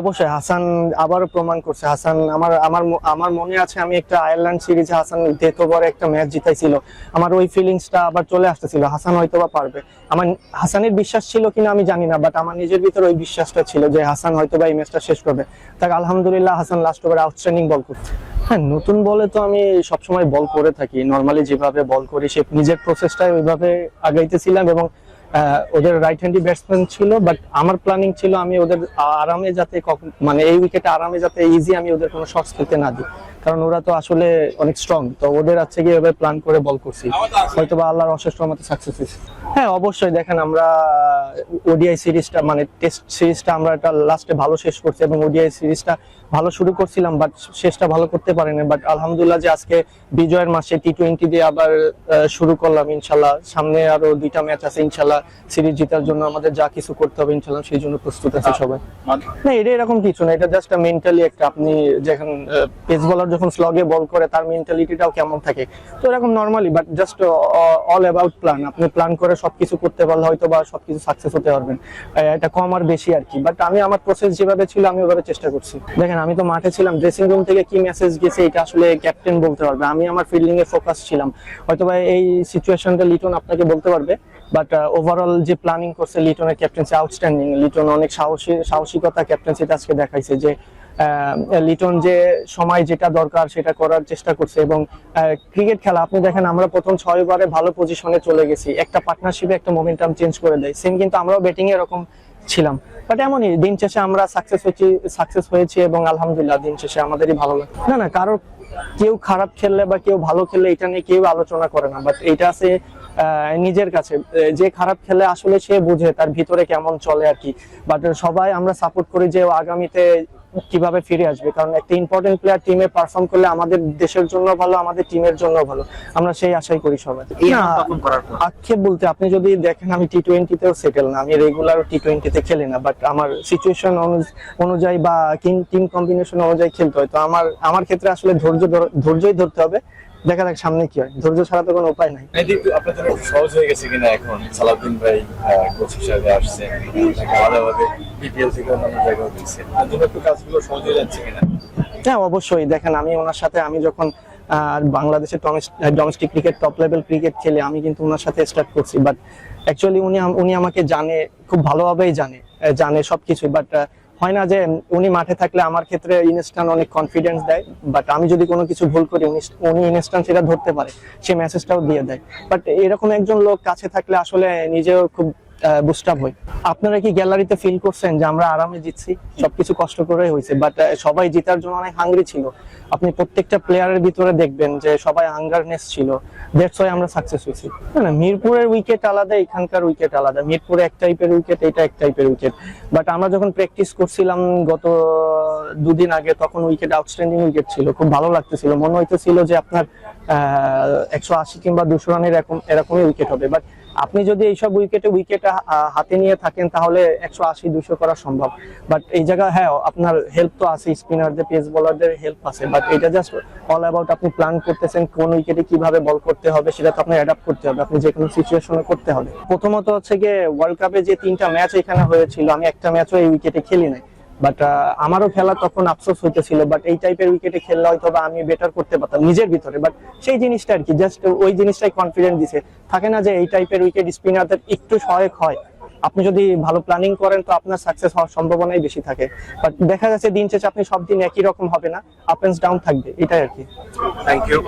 অবশ্যই, হাসান আবারও প্রমাণ করছে। হাসান, আমার আমার আমার মনে আছে আমি একটা আয়ারল্যান্ড সিরিজে হাসান একটা ম্যাচ জিতাইছিল। আমার ওই ফিলিংসটা আবার চলে আসতেছিল, হাসান হয়তো বা পারবে। আমার, হাসানের বিশ্বাস ছিল কিনা আমি জানি না বাট আমার নিজের ভিতরে ওই বিশ্বাসটা ছিল যে হাসান হয়তো বা এই ম্যাচটা শেষ করবে। তাকে আলহামদুলিল্লাহ হাসান লাস্ট ওভারে আউটস্ট্যান্ডিং বল করছে। হ্যাঁ নতুন বলে তো আমি সবসময় বল করে থাকি। নর্মালি যেভাবে বল করি, সে নিজের প্রসেসটাই ওইভাবে আগাইতেছিলাম এবং ওদের রাইট হ্যান্ডি ব্যাটসম্যান ছিল বাট আমার প্ল্যানিং ছিল আমি ওদের আরামে যাতে কখন মানে এই উইকেটে আরামে যাতে ইজি আমি ওদের কোনো শর্টস খেলতে না দিই। কারণ ওরা তো আসলে অনেক স্ট্রং তো ওদের আছে গিয়ে এভাবে প্ল্যান করে বল করছি। হয়তো বা আল্লাহর অশেষ রহমতে সাকসেস হয়েছে। হ্যাঁ অবশ্যই দেখেন আমরা ওডিআই সিরিজটা মানে টেস্ট সিরিজটা আমরা একটা লাস্টে ভালো শেষ করছি এবং ওডিআই সিরিজটা ভালো শুরু করছিলাম বাট শেষটা ভালো করতে পারিনি। বাট আলহামদুলিল্লাহ যে আজকে বিজয়ের মাসে টি টোয়েন্টি দিয়ে আবার শুরু করলাম ইনশাল্লাহ। সামনে আরও দুইটা ম্যাচ আছে ইনশাল্লাহ। সিরিজ জেতার জন্য আমাদের যা কিছু করতে হবে ইনশাল্লাহ সেই জন্য প্রস্তুত আছে সবাই। না এটা এরকম কিছু না এটা জাস্ট মেন্টালি একটা আপনি যখন পেস বলার যখন স্লগে বল করে তার মেন্টালিটিটাও কেমন থাকে? তো এরকম normally but just all about plan আপনি প্ল্যান করে সবকিছু করতে পারলে হয়তো বা সবকিছু সাকসেস হতে পারবেন। এটা কম আর বেশি আর কি। বাট আমি আমার প্রসেস যেভাবে ছিল আমি ওভাবে চেষ্টা করছি। দেখেন আমি তো মাঠে ছিলাম ড্রেসিং রুম থেকে কি মেসেজ গেছে এটা আসলে ক্যাপ্টেন বলতে পারবে। আমি আমার ফিল্ডিং এ ফোকাস ছিলাম। হয়তো বা এই সিচুয়েশনটা লিটন আপনাকে বলতে পারবে। বাট ওভারঅল যে প্ল্যানিং করছে লিটনের ক্যাপ্টেন্সি আউটস্ট্যান্ডিং লিটন অনেক সাহসী, সাহসিকতা ক্যাপ্টেন্সিতে আজকে দেখাইছে যে লিটন যে সময় যেটা দরকার সেটা করার চেষ্টা করছে এবং ক্রিকেট খেলা, আপনি দেখেন আমরা প্রথম ছয় ওভারে ভালো পজিশনে চলে গেছি। একটা পার্টনারশিপে একটা মোমেন্টাম চেঞ্জ করে দেয়। সেম কিন্তু আমরাও ব্যাটিং এরকম ছিলাম। বাট এমনই, দিন শেষে আমরা সাকসেস হয়েছি সাকসেস হয়েছি এবং আলহামদুলিল্লাহ দিন শেষে আমাদেরই ভালো লাগে। না না কারোর কেউ খারাপ খেললে বা কেউ ভালো খেললে এটা নিয়ে কেউ আলোচনা করে না। বাট এটা আছে নিজের কাছে। যে খারাপ খেলে আসলে সে বুঝে তার ভিতরে কেমন চলে আর কি। বাট সবাই আমরা সাপোর্ট করি যে আগামীতে কীভাবে ফিরে আসবে। কারণ একটা ইম্পর্টেন্ট প্লেয়ার টিমে পারফর্ম করলে আমাদের দেশের জন্য ভালো আমাদের টিমের জন্য ভালো। আমরা সেই আশাই করি সবাই। আক্ষেপ বলতে আপনি যদি দেখেন আমি টি টোয়েন্টিতেও সেটেল না। আমি রেগুলার টি টোয়েন্টিতে খেলি না। বাট আমার সিচুয়েশন অনুযায়ী বা টিম কম্বিনেশন অনুযায়ী খেলতে হয়। তো আমার আমার ক্ষেত্রে আসলে ধৈর্য ধৈর্যই ধরতে হবে। দেখা যাক সামনে কি হয়। ধৈর্য ছাড়া তো কোনো উপায় নাই। মেহেদি আপনার জন্য সহজ হয়ে গেছে কিনা এখন। সালাউদ্দিন ভাই কোচ হিসাবে আসছেন। আলাদাভাবে বিপিএল থেকে অন্যান্য দিচ্ছে জন্য একটু কাজগুলো সহজ হয়ে যাচ্ছে কিনা? হ্যাঁ অবশ্যই। দেখেন আমি ওনার সাথে আমি যখন আহ, বাংলাদেশের domestic cricket top level cricket খেলে আমি কিন্তু ওনার সাথে স্টার্ট করছি। বাট অ্যাকচুয়ালি উনি উনি আমাকে জানে খুব ভালোভাবেই জানে জানে সবকিছু বাট হয় না যে উনি মাঠে থাকলে আমার ক্ষেত্রে ইনস্টান অনেক কনফিডেন্স দেয় বাট আমি যদি কোনো কিছু ভুল করি, উনি ইনস্টান সেটা ধরতে পারে, সে মেসেজটাও দিয়ে দেয়। বাট এরকম একজন লোক কাছে থাকলে আসলে নিজেও খুব বুস্ট আপ হই। আপনারা কি গ্যালারিতে ফিল করছেন যে আমরা আরামে জিতছি? সবকিছু কষ্ট করে হয়েছে বাট সবাই জেতার জন্য অনেক হাঙ্গরি ছিল। আপনি প্রত্যেকটা প্লেয়ারের ভিতরে দেখবেন যে সবাই হাঙ্গারনেস ছিল। দ্যাটস ওয়াই আমরা সাকসেস হয়েছি। না মিরপুরের উইকেট আলাদা, এখানকার উইকেট আলাদা। মিরপুরে এক টাইপের উইকেট এটা এক টাইপের উইকেট বাট আমরা যখন প্র্যাকটিস করছিলাম গত দুদিন আগে, তখন উইকেট আউটস্ট্যান্ডিং উইকেট ছিল। খুব ভালো লাগতেছিল। মনে হইতেছিল যে আপনার একশো আশি কিংবা দুশো রানের এরকম, এরকমই উইকেট হবে। বাট আপনি যদি এইসব উইকেটে উইকেট হাতে নিয়ে থাকেন, তাহলে একশো আশি, দুশো করা সম্ভব। বাট এই জায়গা হ্যাঁ আপনার হেল্প তো আছে স্পিনারদের পেস বোলারদের হেল্প আছে। বাট এটা জাস্ট অল অ্যাবাউট আপনি প্ল্যান করতেছেন, কোন উইকেটে কীভাবে বল করতে হবে, সেটা তো আপনার অ্যাডাপ্ট করতে হবে। আপনি যে কোনো সিচুয়েশনে করতে হবে। প্রথমত হচ্ছে গিয়ে ওয়ার্ল্ড কাপে যে তিনটা ম্যাচ এখানে হয়েছিল, আমি একটা ম্যাচও এই উইকেটে খেলি নাই। বাট আমারও খেলা তখন আফসোস হইতেছিল বাট এই টাইপের উইকেটে খেললে হয়তো বা আমি বেটার করতে পারতাম নিজের ভিতরে। বাট সেই জিনিসটা আর কি জাস্ট ওই জিনিসটাই কনফিডেন্স দিছে। থাকে না যে এই টাইপের উইকেট স্পিনারদের একটু সহায়ক হয়। আপনি যদি ভালো প্ল্যানিং করেন তো আপনার সাকসেস হওয়ার সম্ভাবনাই বেশি থাকে। বাট দেখা যাচ্ছে দিন শেষে আপনি সব দিন একই রকম হবে না। আপ ডাউন থাকবে এটাই আর কি থ্যাংক ইউ